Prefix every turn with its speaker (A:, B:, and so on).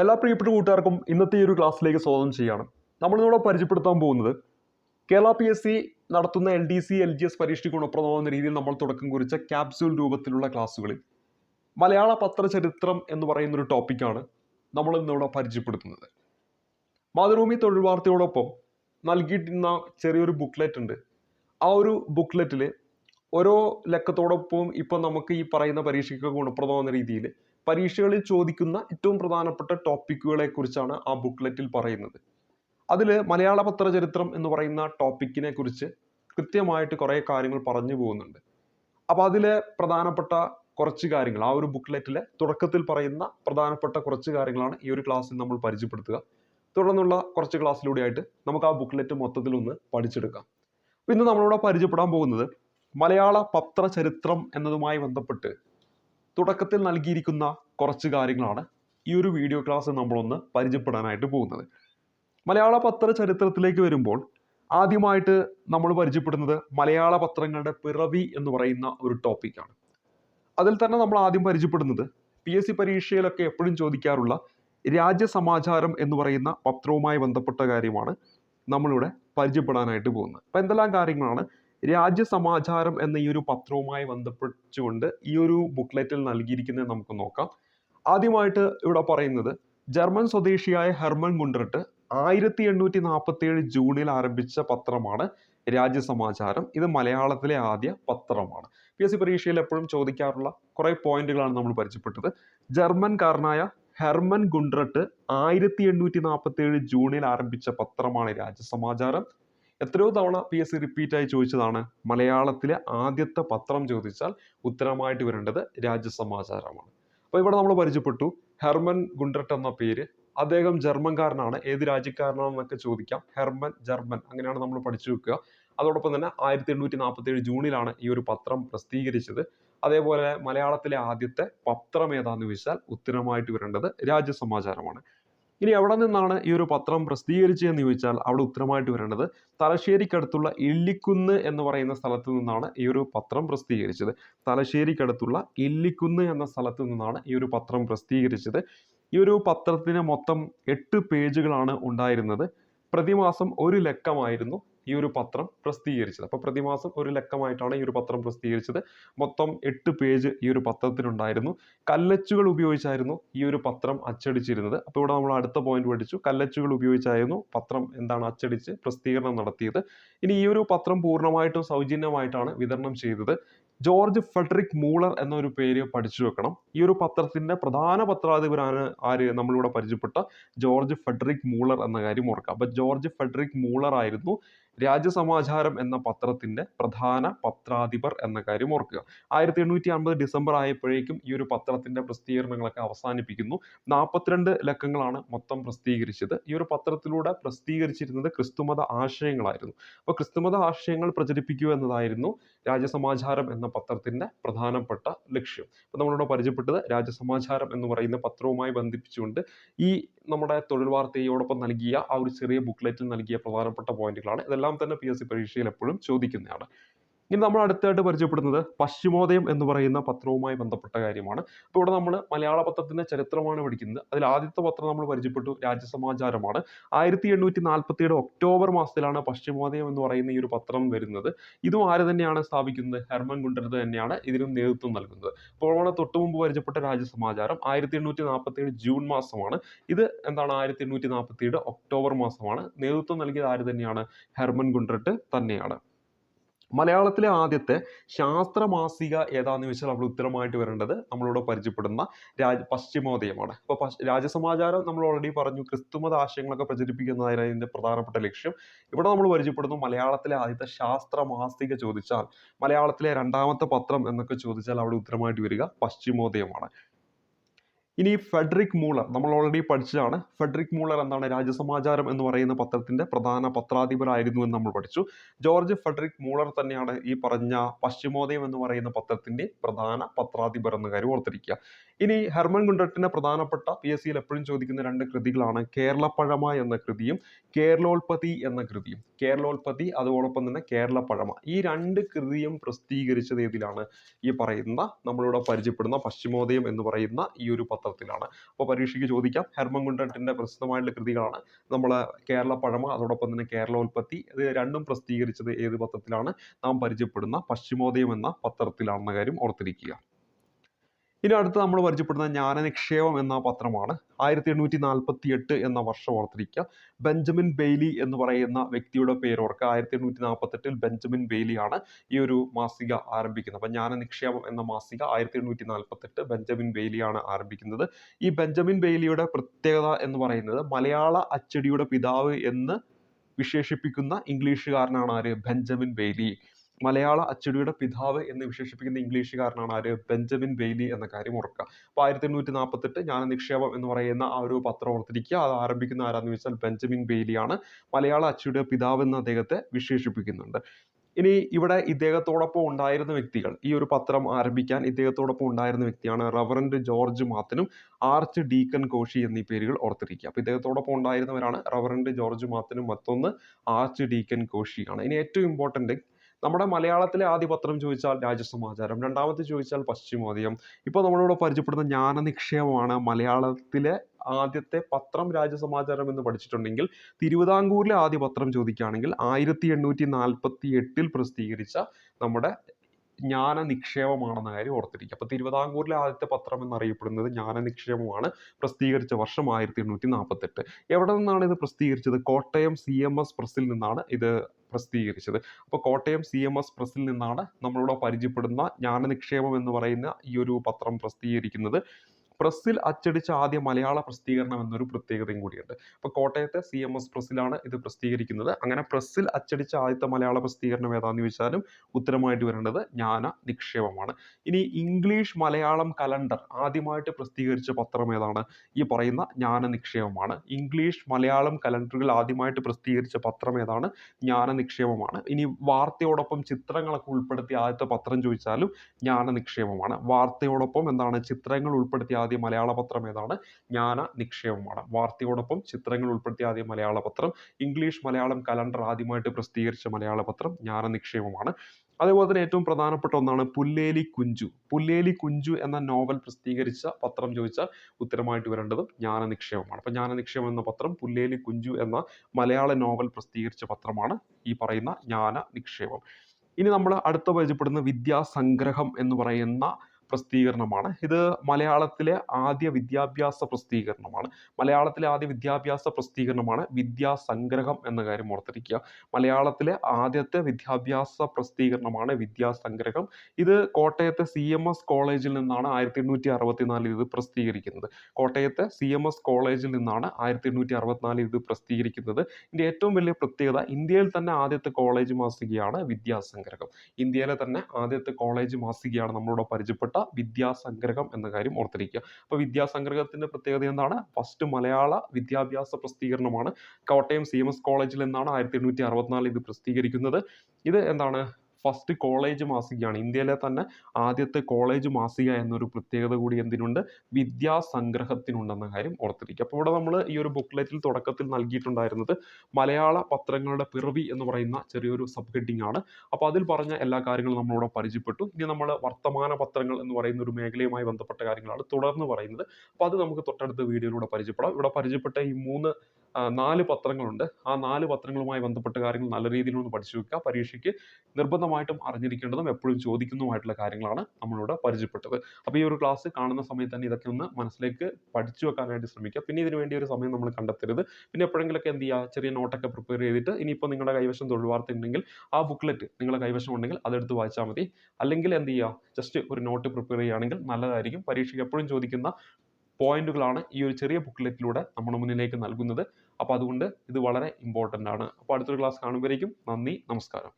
A: എല്ലാ പ്രിയപ്പെട്ട കൂട്ടുകാർക്കും ഇന്നത്തെ ഈ ഒരു ക്ലാസ്സിലേക്ക് സ്വാഗതം ചെയ്യാണ് നമ്മളിവിടെ പരിചയപ്പെടുത്താൻ പോകുന്നത് കേരള പി എസ് സി നടത്തുന്ന L D C L G S പരീക്ഷയ്ക്ക് ഗുണപ്രദമാകുന്ന രീതിയിൽ നമ്മൾ തുടക്കം കുറിച്ച ക്യാപ്സ്യൂൾ രൂപത്തിലുള്ള ക്ലാസ്സുകളിൽ. മലയാള പത്രചരിത്രം എന്ന് പറയുന്ന ഒരു ടോപ്പിക്കാണ് നമ്മൾ ഇന്നിവിടെ പരിചയപ്പെടുത്തുന്നത്. മാതൃഭൂമി തൊഴിൽ വാർത്തയോടൊപ്പം നൽകിയിട്ടുന്ന ചെറിയൊരു ബുക്ക്ലെറ്റ് ഉണ്ട്. ആ ഒരു ബുക്ക്ലെറ്റിൽ ഓരോ ലക്കത്തോടൊപ്പം ഇപ്പം നമുക്ക് ഈ പറയുന്ന പരീക്ഷയ്ക്ക് ഗുണപ്രദമാകുന്ന രീതിയിൽ പരീക്ഷകളിൽ ചോദിക്കുന്ന ഏറ്റവും പ്രധാനപ്പെട്ട ടോപ്പിക്കുകളെ കുറിച്ചാണ് ആ ബുക്ക്ലെറ്റിൽ പറയുന്നത്. അതിൽ മലയാള പത്രചരിത്രം എന്ന് പറയുന്ന ടോപ്പിക്കിനെ കുറിച്ച് കൃത്യമായിട്ട് കുറേ കാര്യങ്ങൾ പറഞ്ഞു പോകുന്നുണ്ട്. അപ്പോൾ അതിലെ പ്രധാനപ്പെട്ട കുറച്ച് കാര്യങ്ങൾ ആ ഒരു ബുക്ക്ലെറ്റിലെ തുടക്കത്തിൽ പറയുന്ന പ്രധാനപ്പെട്ട കുറച്ച് കാര്യങ്ങളാണ് ഈ ഒരു ക്ലാസ്സിൽ നമ്മൾ പരിചയപ്പെടുത്തുക. തുടർന്നുള്ള കുറച്ച് ക്ലാസ്സിലൂടെയായിട്ട് നമുക്ക് ആ ബുക്ക്ലെറ്റ് മൊത്തത്തിൽ ഒന്ന് പഠിച്ചെടുക്കാം ഇന്ന് നമ്മളിവിടെ പരിചയപ്പെടാൻ പോകുന്നത് മലയാള പത്രചരിത്രം എന്നതുമായി ബന്ധപ്പെട്ട് തുടക്കത്തിൽ നൽകിയിരിക്കുന്ന കുറച്ച് കാര്യങ്ങളാണ് ഈ ഒരു വീഡിയോ ക്ലാസ് നമ്മളൊന്ന് പരിചയപ്പെടാനായിട്ട് പോകുന്നത്. മലയാള പത്ര ചരിത്രത്തിലേക്ക് വരുമ്പോൾ ആദ്യമായിട്ട് നമ്മൾ പരിചയപ്പെടുന്നത് മലയാള പത്രങ്ങളുടെ പിറവി എന്ന് പറയുന്ന ഒരു ടോപ്പിക്കാണ് അതിൽ തന്നെ നമ്മൾ ആദ്യം പരിചയപ്പെടുന്നത് പി എസ് സി പരീക്ഷയിലൊക്കെ എപ്പോഴും ചോദിക്കാറുള്ള രാജ്യസമാചാരം എന്ന് പറയുന്ന പത്രവുമായി ബന്ധപ്പെട്ട കാര്യമാണ് നമ്മളിവിടെ പരിചയപ്പെടാനായിട്ട് പോകുന്നത്. അപ്പം എന്തെല്ലാം കാര്യങ്ങളാണ് രാജ്യസമാചാരം എന്ന ഈ ഒരു പത്രവുമായി ബന്ധപ്പെട്ടുകൊണ്ട് ഈ ഒരു ബുക്ക്ലെറ്റിൽ നൽകിയിരിക്കുന്നത് നമുക്ക് നോക്കാം. ആദ്യമായിട്ട് ഇവിടെ പറയുന്നത് ജർമ്മൻ സ്വദേശിയായ ഹെർമൻ ഗുണ്ടർട്ട് ആയിരത്തി എണ്ണൂറ്റി നാൽപ്പത്തി ഏഴ് ജൂണിൽ ആരംഭിച്ച പത്രമാണ് രാജ്യസമാചാരം. ഇത് മലയാളത്തിലെ ആദ്യ പത്രമാണ്. പി എസ് സി പരീക്ഷയിൽ എപ്പോഴും ചോദിക്കാറുള്ള കുറേ പോയിന്റുകളാണ് നമ്മൾ പരിചയപ്പെട്ടത്. ജർമ്മൻകാരനായ ഹെർമൻ ഗുണ്ട്രട്ട് ആയിരത്തി എണ്ണൂറ്റി നാൽപ്പത്തി ഏഴ് ജൂണിൽ ആരംഭിച്ച പത്രമാണ് രാജ്യസമാചാരം. എത്രയോ തവണ പി എസ് സി റിപ്പീറ്റ് ആയി ചോദിച്ചതാണ്. മലയാളത്തിലെ ആദ്യത്തെ പത്രം ചോദിച്ചാൽ ഉത്തരമായിട്ട് വരേണ്ടത് രാജ്യസമാചാരമാണ് അപ്പോൾ ഇവിടെ നമ്മൾ പരിചയപ്പെട്ടു. ഹെർമൻ ഗുണ്ടർട്ട് എന്ന പേര്. അദ്ദേഹം ജർമ്മൻകാരനാണ്. ഏത് രാജ്യക്കാരനാണെന്നൊക്കെ ചോദിക്കാം. ഹെർമൻ ജർമ്മൻ അങ്ങനെയാണ് നമ്മൾ പഠിച്ചു വെക്കുക. അതോടൊപ്പം തന്നെ ആയിരത്തി എണ്ണൂറ്റി നാൽപ്പത്തി ഏഴ് ജൂണിലാണ് ഈ ഒരു പത്രം പ്രസിദ്ധീകരിച്ചത്. അതേപോലെ മലയാളത്തിലെ ആദ്യത്തെ പത്രം ഏതാന്ന് ചോദിച്ചാൽ ഉത്തരമായിട്ട് വരേണ്ടത് രാജ്യസമാചാരമാണ് ഇനി എവിടെ നിന്നാണ് ഈ ഒരു പത്രം പ്രസിദ്ധീകരിച്ചതെന്ന് ചോദിച്ചാൽ അവിടെ ഉത്തരമായിട്ട് വരേണ്ടത് തലശ്ശേരിക്കടുത്തുള്ള ഇല്ലിക്കുന്ന് എന്ന് പറയുന്ന സ്ഥലത്ത് നിന്നാണ് ഈ ഒരു പത്രം പ്രസിദ്ധീകരിച്ചത്. തലശ്ശേരിക്കടുത്തുള്ള ഇല്ലിക്കുന്ന് എന്ന സ്ഥലത്ത് നിന്നാണ് ഈ ഒരു പത്രം പ്രസിദ്ധീകരിച്ചത്. ഈ ഒരു പത്രത്തിന് മൊത്തം എട്ട് പേജുകളാണ് ഉണ്ടായിരുന്നത്. പ്രതിമാസം ഒരു ലക്കമായിരുന്നു. ഈ ഒരു പത്രം പ്രസിദ്ധീകരിച്ചത്. അപ്പോൾ പ്രതിമാസം ഒരു ലക്കമായിട്ടാണ് ഈ ഒരു പത്രം പ്രസിദ്ധീകരിച്ചത്. മൊത്തം എട്ട് പേജ് ഈ ഒരു പത്രത്തിനുണ്ടായിരുന്നു കല്ലച്ചുകൾ ഉപയോഗിച്ചായിരുന്നു ഈ ഒരു പത്രം അച്ചടിച്ചിരുന്നത്. അപ്പോൾ ഇവിടെ നമ്മൾ അടുത്ത പോയിന്റ് പഠിച്ചു. കല്ലച്ചുകൾ ഉപയോഗിച്ചായിരുന്നു പത്രം എന്താണ് അച്ചടിച്ച് പ്രസിദ്ധീകരണം നടത്തിയത്. ഇനി ഈ ഒരു പത്രം പൂർണമായിട്ടും സൗജന്യമായിട്ടാണ് വിതരണം ചെയ്തത്. ജോർജ് ഫെഡറിക് മൂളർ എന്നൊരു പേര് പഠിച്ചു വെക്കണം. ഈ ഒരു പത്രത്തിന്റെ പ്രധാന പത്രാധിപരാണ് ആര്? നമ്മളിവിടെ പരിചയപ്പെട്ട ജോർജ് ഫെഡറിക് മൂളർ എന്ന കാര്യം ഓർക്കുക അപ്പൊ ജോർജ് ഫെഡറിക് മൂളർ ആയിരുന്നു. രാജ്യസമാചാരം എന്ന പത്രത്തിന്റെ പ്രധാന പത്രാധിപർ എന്ന കാര്യം ഓർക്കുക. ആയിരത്തി എണ്ണൂറ്റി അമ്പത് ഡിസംബർ ആയപ്പോഴേക്കും ഈ ഒരു പത്രത്തിന്റെ പ്രസിദ്ധീകരണങ്ങളൊക്കെ അവസാനിപ്പിക്കുന്നു. നാൽപ്പത്തിരണ്ട് ലക്കങ്ങളാണ് മൊത്തം പ്രസിദ്ധീകരിച്ചത്. ഈ ഒരു പത്രത്തിലൂടെ പ്രസിദ്ധീകരിച്ചിരുന്നത് ക്രിസ്തുമത ആശയങ്ങളായിരുന്നു. അപ്പോൾ ക്രിസ്തുമത ആശയങ്ങൾ പ്രചരിപ്പിക്കുക എന്നതായിരുന്നു രാജ്യസമാചാരം എന്ന പത്രത്തിന്റെ പ്രധാനപ്പെട്ട ലക്ഷ്യം. അപ്പോൾ നമ്മളിവിടെ പരിചയപ്പെട്ടത് രാജ്യസമാചാരം എന്ന് പറയുന്ന പത്രവുമായി ബന്ധിപ്പിച്ചുകൊണ്ട് ഈ നമ്മുടെ തൊഴിൽ വാർത്തയോടൊപ്പം നൽകിയ ആ ഒരു ചെറിയ ബുക്ക്ലെറ്റിൽ നൽകിയ പ്രധാനപ്പെട്ട പോയിന്റുകളാണ് ഇതെല്ലാം തന്നെ പി എസ് സി പരീക്ഷയിൽ എപ്പോഴും ചോദിക്കുന്നതാണ്. ഇനി നമ്മൾ അടുത്തായിട്ട് പരിചയപ്പെടുന്നത് പശ്ചിമോദയം എന്ന് പറയുന്ന പത്രവുമായി ബന്ധപ്പെട്ട കാര്യമാണ്. അപ്പോൾ ഇവിടെ നമ്മൾ മലയാള പത്രത്തിന്റെ ചരിത്രമാണ് പഠിക്കുന്നത്. അതിൽ ആദ്യത്തെ പത്രം നമ്മൾ പരിചയപ്പെട്ടു രാജ്യസമാചാരമാണ്. ആയിരത്തി എണ്ണൂറ്റി നാൽപ്പത്തി ഏഴ് ഒക്ടോബർ മാസത്തിലാണ് പശ്ചിമോദയം എന്ന് പറയുന്ന ഈ ഒരു പത്രം വരുന്നത്. ഇതും ആര് തന്നെയാണ് സ്ഥാപിക്കുന്നത്? ഹെർമൻ ഗുണ്ടർത് തന്നെയാണ് ഇതിനും നേതൃത്വം നൽകുന്നത്. അപ്പോൾ നമ്മൾ തൊട്ടു മുമ്പ് പരിചയപ്പെട്ട രാജ്യസമാചാരം ആയിരത്തി എണ്ണൂറ്റി നാൽപ്പത്തി ഏഴ് ജൂൺ മാസമാണ്. ഇത് എന്താണ് ആയിരത്തി എണ്ണൂറ്റി നാൽപ്പത്തി ഏഴ് ഒക്ടോബർ മാസമാണ്. നേതൃത്വം നൽകിയത് ആര് തന്നെയാണ്? ഹെർമൻ ഗുണ്ടർട്ട് തന്നെയാണ്. മലയാളത്തിലെ ആദ്യത്തെ ശാസ്ത്ര മാസിക ഏതാന്ന് ചോദിച്ചാൽ നമ്മൾ ഉത്തരമായിട്ട് വരേണ്ടത് നമ്മളിവിടെ പരിചയപ്പെടുന്ന രാജ പശ്ചിമോദയമാണ്. അപ്പോൾ രാജസമാചാരം നമ്മൾ ഓൾറെഡി പറഞ്ഞു ക്രിസ്തുമത ആശയങ്ങളൊക്കെ പ്രചരിപ്പിക്കുന്നതായിരുന്നു അതിന്റെ പ്രധാനപ്പെട്ട ലക്ഷ്യം. ഇവിടെ നമ്മൾ പരിചയപ്പെടുന്നു മലയാളത്തിലെ ആദ്യത്തെ ശാസ്ത്ര മാസിക ചോദിച്ചാൽ മലയാളത്തിലെ രണ്ടാമത്തെ പത്രം എന്നൊക്കെ ചോദിച്ചാൽ അവിടെ ഉത്തരമായിട്ട് വരിക പശ്ചിമോദയമാണ്. ഇനി ഫെഡറിക് മൂളർ നമ്മൾ ഓൾറെഡി പഠിച്ചതാണ്. ഫെഡറിക് മൂളർ എന്താണ്? രാജ്യസമാചാരം എന്ന് പറയുന്ന പത്രത്തിന്റെ പ്രധാന പത്രാധിപരായിരുന്നു എന്ന് നമ്മൾ പഠിച്ചു. ജോർജ് ഫെഡറിക് മൂളർ തന്നെയാണ് ഈ പറഞ്ഞ പശ്ചിമോദയം എന്ന് പറയുന്ന പത്രത്തിന്റെ പ്രധാന പത്രാധിപർ എന്ന കാര്യം ഓർത്തിരിക്കുക. ഇനി ഹെർമൻ ഗുണ്ടട്ടിന്റെ പ്രധാനപ്പെട്ട പി എസ് സിയിൽ എപ്പോഴും ചോദിക്കുന്ന രണ്ട് കൃതികളാണ് കേരളപ്പഴമ എന്ന കൃതിയും കേരളോൽപതി എന്ന കൃതിയും. കേരളോൽപതി അതോടൊപ്പം തന്നെ കേരളപ്പഴമ. ഈ രണ്ട് കൃതിയും പ്രസിദ്ധീകരിച്ചത് ഏതിലാണ്? ഈ പറയുന്ന നമ്മളിവിടെ പരിചയപ്പെടുന്ന പശ്ചിമോദയം എന്ന് പറയുന്ന ഈ ഒരു പത്രത്തിലാണ് അപ്പോൾ പരീക്ഷയ്ക്ക് ചോദിക്കാം. ഹെർമൻ ഹെർമൻകുണ്ടത്തിന്റെ പ്രസിദ്ധമായിട്ടുള്ള കൃതികളാണ്. നമ്മൾ കേരള പഴമ അതോടൊപ്പം തന്നെ കേരളോൽപ്പത്തി ഇത് രണ്ടും പ്രസിദ്ധീകരിച്ചത് ഏത് പത്രത്തിലാണ്? നാം പരിചയപ്പെടുന്ന പശ്ചിമോദയം എന്ന പത്രത്തിലാണെന്ന കാര്യം ഓർത്തിരിക്കുക. ഇനി അടുത്ത് നമ്മൾ പരിചയപ്പെടുന്ന ജ്ഞാനനിക്ഷേപം എന്ന പത്രമാണ്. ആയിരത്തി എണ്ണൂറ്റി നാൽപ്പത്തി എട്ട് എന്ന വർഷം ഓർത്തിരിക്കുക. ബെഞ്ചമിൻ ബെയ്ലി എന്ന് പറയുന്ന വ്യക്തിയുടെ പേര് ഓർക്കുക. ആയിരത്തി എണ്ണൂറ്റി നാൽപ്പത്തെട്ടിൽ ബെഞ്ചമിൻ ബെയ്ലിയാണ് ഈ ഒരു മാസിക ആരംഭിക്കുന്നത്. അപ്പം ജ്ഞാനനിക്ഷേപം എന്ന മാസിക ആയിരത്തി എണ്ണൂറ്റി നാൽപ്പത്തെട്ട് ബെഞ്ചമിൻ ബെയ്ലിയാണ് ആരംഭിക്കുന്നത്. ഈ ബെഞ്ചമിൻ ബെയ്ലിയുടെ പ്രത്യേകത എന്ന് പറയുന്നത് മലയാള അച്ചടിയുടെ പിതാവ് എന്ന് വിശേഷിപ്പിക്കുന്ന ഇംഗ്ലീഷുകാരനാണ് ആര്? Benjamin Bailey. മലയാള അച്ചടിയുടെ പിതാവ് എന്ന് വിശേഷിപ്പിക്കുന്ന ഇംഗ്ലീഷുകാരനാണ് ആര്? ബെഞ്ചമിൻ ബെയ്ലി എന്ന കാര്യം ഓർക്കുക. അപ്പോൾ ആയിരത്തി എണ്ണൂറ്റി നാൽപ്പത്തെട്ട് ജ്ഞാന നിക്ഷേപം എന്ന് പറയുന്ന ആ ഒരു പത്രം ഓർത്തിരിക്കുക. അത് ആരംഭിക്കുന്ന ആരാന്ന് ചോദിച്ചാൽ ബെഞ്ചമിൻ ബെയ്ലിയാണ്. മലയാള അച്ചടിയുടെ പിതാവ് എന്ന് അദ്ദേഹത്തെ വിശേഷിപ്പിക്കുന്നുണ്ട്. ഇനി ഇവിടെ ഇദ്ദേഹത്തോടൊപ്പം ഉണ്ടായിരുന്ന വ്യക്തികൾ. ഈ ഒരു പത്രം ആരംഭിക്കാൻ ഇദ്ദേഹത്തോടൊപ്പം ഉണ്ടായിരുന്ന വ്യക്തിയാണ് റവറൻഡ് ജോർജ് മാത്തനും ആർച്ച് ഡീക്കൻ കോഷി എന്നീ പേരുകൾ ഓർത്തിരിക്കുക. അപ്പോൾ ഇദ്ദേഹത്തോടൊപ്പം ഉണ്ടായിരുന്നവരാണ് റവറൻഡ് ജോർജ് മാത്തനും മറ്റൊന്ന് ആർച്ച് ഡീക്കൻ കോഷിയാണ് ഇനി ഏറ്റവും ഇമ്പോർട്ടന്റ് നമ്മുടെ മലയാളത്തിലെ ആദ്യ പത്രം ചോദിച്ചാൽ രാജസമാചാരം രണ്ടാമത്തെ ചോദിച്ചാൽ പശ്ചിമോദയം. ഇപ്പോൾ നമ്മളിവിടെ പരിചയപ്പെടുന്ന ജ്ഞാനനിക്ഷേപമാണ് മലയാളത്തിലെ ആദ്യത്തെ പത്രം രാജസമാചാരം എന്ന് പഠിച്ചിട്ടുണ്ടെങ്കിൽ തിരുവിതാംകൂറിലെ ആദ്യ പത്രം ചോദിക്കുകയാണെങ്കിൽ ആയിരത്തി എണ്ണൂറ്റി നാൽപ്പത്തി എട്ടിൽ പ്രസിദ്ധീകരിച്ച നമ്മുടെ ജ്ഞാന നിക്ഷേപമാണെന്ന കാര്യം ഓർത്തിരിക്കുക. അപ്പോൾ തിരുവിതാംകൂറിലെ ആദ്യത്തെ പത്രം എന്നറിയപ്പെടുന്നത് ജ്ഞാന നിക്ഷേപമാണ് പ്രസിദ്ധീകരിച്ച വർഷം ആയിരത്തി എണ്ണൂറ്റി നാൽപ്പത്തെട്ട് എവിടെ നിന്നാണ് ഇത് പ്രസിദ്ധീകരിച്ചത്? കോട്ടയം സി എം എസ് പ്രസ്സിൽ നിന്നാണ് ഇത് പ്രസിദ്ധീകരിച്ചത്. അപ്പോൾ കോട്ടയം സി എം എസ് പ്രസ്സിൽ നിന്നാണ് നമ്മളിവിടെ പരിചയപ്പെടുന്ന ജ്ഞാനനിക്ഷേപം എന്ന് പറയുന്ന ഈ ഒരു പത്രം പ്രസിദ്ധീകരിക്കുന്നത്. പ്രസ്സിൽ അച്ചടിച്ച ആദ്യ മലയാള പ്രസിദ്ധീകരണം എന്നൊരു പ്രത്യേകതയും കൂടിയുണ്ട്. അപ്പോൾ കോട്ടയത്തെ സി എം എസ് പ്രസ്സിലാണ് ഇത് പ്രസിദ്ധീകരിക്കുന്നത്. അങ്ങനെ പ്രസ്സിൽ അച്ചടിച്ച ആദ്യത്തെ മലയാള പ്രസിദ്ധീകരണം ഏതാണെന്ന് ചോദിച്ചാലും ഉത്തരമായിട്ട് വരേണ്ടത് ജ്ഞാന നിക്ഷേപമാണ്. ഇനി ഇംഗ്ലീഷ് മലയാളം കലണ്ടർ ആദ്യമായിട്ട് പ്രസിദ്ധീകരിച്ച പത്രം ഏതാണ്? ഈ പറയുന്ന ജ്ഞാന നിക്ഷേപമാണ്. ഇംഗ്ലീഷ് മലയാളം കലണ്ടറുകൾ ആദ്യമായിട്ട് പ്രസിദ്ധീകരിച്ച പത്രം ഏതാണ്? ജ്ഞാന നിക്ഷേപമാണ്. ഇനി വാർത്തയോടൊപ്പം ചിത്രങ്ങളൊക്കെ ഉൾപ്പെടുത്തിയ ആദ്യത്തെ പത്രം ചോദിച്ചാലും ജ്ഞാന നിക്ഷേപമാണ്. വാർത്തയോടൊപ്പം എന്താണ്? ചിത്രങ്ങൾ ഉൾപ്പെടുത്തിയ ആദ്യ മലയാള പത്രം ഏതാണ്? ജ്ഞാന നിക്ഷേപമാണ്. വാർത്തയോടൊപ്പം ചിത്രങ്ങൾ ഉൾപ്പെടുത്തിയ ആദ്യ മലയാള പത്രം ഇംഗ്ലീഷ് മലയാളം കലണ്ടർ ആദ്യമായിട്ട് പ്രസിദ്ധീകരിച്ച മലയാള പത്രം ജ്ഞാന നിക്ഷേപമാണ്. അതേപോലെ തന്നെ ഏറ്റവും പ്രധാനപ്പെട്ട ഒന്നാണ് പുല്ലേലി കുഞ്ചു. പുല്ലേലി കുഞ്ചു എന്ന നോവൽ പ്രസിദ്ധീകരിച്ച പത്രം ചോദിച്ച ഉത്തരമായിട്ട് വരേണ്ടത് ജ്ഞാന നിക്ഷേപമാണ്. അപ്പോൾ ജ്ഞാന നിക്ഷേപം എന്ന പത്രം പുല്ലേലി കുഞ്ചു എന്ന മലയാള നോവൽ പ്രസിദ്ധീകരിച്ച പത്രമാണ് ഈ പറയുന്ന ജ്ഞാന നിക്ഷേപം. ഇനി നമ്മൾ അടുത്ത പരിചയപ്പെടുന്ന വിദ്യാസംഗ്രഹം എന്ന് പറയുന്ന പ്രസിദ്ധീകരണമാണ്. ഇത് മലയാളത്തിലെ ആദ്യ വിദ്യാഭ്യാസ പ്രസിദ്ധീകരണമാണ്. മലയാളത്തിലെ ആദ്യ വിദ്യാഭ്യാസ പ്രസിദ്ധീകരണമാണ് വിദ്യാസംഗ്രഹം എന്ന കാര്യം ഓർത്തിരിക്കുക. മലയാളത്തിലെ ആദ്യത്തെ വിദ്യാഭ്യാസ പ്രസിദ്ധീകരണമാണ് വിദ്യാസംഗ്രഹം. ഇത് കോട്ടയത്തെ സി എം എസ് കോളേജിൽ നിന്നാണ് ആയിരത്തി എണ്ണൂറ്റി അറുപത്തിനാലിൽ ഇത് പ്രസിദ്ധീകരിക്കുന്നത്. കോട്ടയത്തെ സി എം എസ് കോളേജിൽ നിന്നാണ് ആയിരത്തി എണ്ണൂറ്റി അറുപത്തിനാലിൽ ഇത് പ്രസിദ്ധീകരിക്കുന്നത്. ഇതിന്റെ ഏറ്റവും വലിയ പ്രത്യേകത ഇന്ത്യയിൽ തന്നെ ആദ്യത്തെ കോളേജ് മാസികയാണ് വിദ്യാസംഗ്രഹം. ഇന്ത്യയിലെ തന്നെ ആദ്യത്തെ കോളേജ് മാസികയാണ് നമ്മളോട് പരിചയപ്പെട്ട വിദ്യാസംഗ്രഹം എന്ന കാര്യം ഓർത്തിരിക്കുക. അപ്പോൾ വിദ്യാസംഗ്രഹത്തിന്റെ പ്രത്യേകത എന്താണ്? ഫസ്റ്റ് മലയാള വിദ്യാഭ്യാസ പ്രസിദ്ധീകരണമാണ്. കോട്ടയം സി എം എസ് കോളേജിൽ നിന്നാണ് ആയിരത്തി എണ്ണൂറ്റി അറുപത്തിനാലിൽ ഇത് പ്രസിദ്ധീകരിക്കുന്നത്. ഇത് എന്താണ്? ഫസ്റ്റ് കോളേജ് മാസികയാണ്. ഇന്ത്യയിലെ തന്നെ ആദ്യത്തെ കോളേജ് മാസിക എന്നൊരു പ്രത്യേകത കൂടി എന്തിനുണ്ട്? വിദ്യാസംഗ്രഹത്തിനുണ്ടെന്ന കാര്യം ഓർത്തിരിക്കുക. അപ്പോൾ ഇവിടെ നമ്മൾ ഈ ഒരു ബുക്ക്ലെറ്റിൽ തുടക്കത്തിൽ നൽകിയിട്ടുണ്ടായിരുന്നത് മലയാള പത്രങ്ങളുടെ പിറവി എന്ന് പറയുന്ന ചെറിയൊരു സബ് ഹെഡിങ് ആണ്. അപ്പോൾ അതിൽ പറഞ്ഞ എല്ലാ കാര്യങ്ങളും നമ്മളിവിടെ പരിചയപ്പെട്ടു. ഇനി നമ്മൾ വർത്തമാന പത്രങ്ങൾ എന്ന് പറയുന്ന ഒരു മേഖലയുമായി ബന്ധപ്പെട്ട കാര്യങ്ങളാണ് തുടർന്ന് പറയുന്നത്. അപ്പോൾ അത് നമുക്ക് തൊട്ടടുത്ത വീഡിയോയിലൂടെ പരിചയപ്പെടാം. ഇവിടെ പരിചയപ്പെട്ട ഈ മൂന്ന് നാല് പത്രങ്ങളുണ്ട്. ആ നാല് പത്രങ്ങളുമായി ബന്ധപ്പെട്ട കാര്യങ്ങൾ നല്ല രീതിയിൽ ഒന്ന് പഠിച്ചു വെക്കുക. പരീക്ഷയ്ക്ക് നിർബന്ധമായിട്ടും അറിഞ്ഞിരിക്കേണ്ടതും എപ്പോഴും ചോദിക്കുന്നതുമായിട്ടുള്ള കാര്യങ്ങളാണ് നമ്മളിവിടെ പരിചയപ്പെട്ടത്. അപ്പോൾ ഈ ഒരു ക്ലാസ് കാണുന്ന സമയത്ത് തന്നെ ഇതൊക്കെ ഒന്ന് മനസ്സിലേക്ക് പഠിച്ചു വെക്കാനായിട്ട് ശ്രമിക്കുക. പിന്നെ ഇതിന് വേണ്ടി ഒരു സമയം നമ്മൾ കണ്ടെത്തരുത്. പിന്നെ എപ്പോഴെങ്കിലൊക്കെ എന്ത് ചെയ്യുക? ചെറിയ നോട്ടൊക്കെ പ്രിപ്പയർ ചെയ്തിട്ട് ഇനിയിപ്പോൾ നിങ്ങളുടെ കൈവശം തൊഴിൽ വാർത്ത ഉണ്ടെങ്കിൽ ആ ബുക്ക്ലെറ്റ് നിങ്ങളുടെ കൈവശം ഉണ്ടെങ്കിൽ അതെടുത്ത് വായിച്ചാൽ മതി. അല്ലെങ്കിൽ എന്ത് ചെയ്യുക? ജസ്റ്റ് ഒരു നോട്ട് പ്രിപ്പയർ ചെയ്യുകയാണെങ്കിൽ നല്ലതായിരിക്കും. പരീക്ഷയ്ക്ക് എപ്പോഴും ചോദിക്കുന്ന പോയിന്റുകളാണ് ഈ ഒരു ചെറിയ ബുക്ക്ലെറ്റിലൂടെ നമ്മുടെ മുന്നിലേക്ക് നൽകുന്നത്. അപ്പോൾ അതുകൊണ്ട് ഇത് വളരെ ഇമ്പോർട്ടന്റ് ആണ്. അപ്പോൾ അടുത്തൊരു ക്ലാസ് കാണുമ്പോഴേക്കും നന്ദി നമസ്കാരം.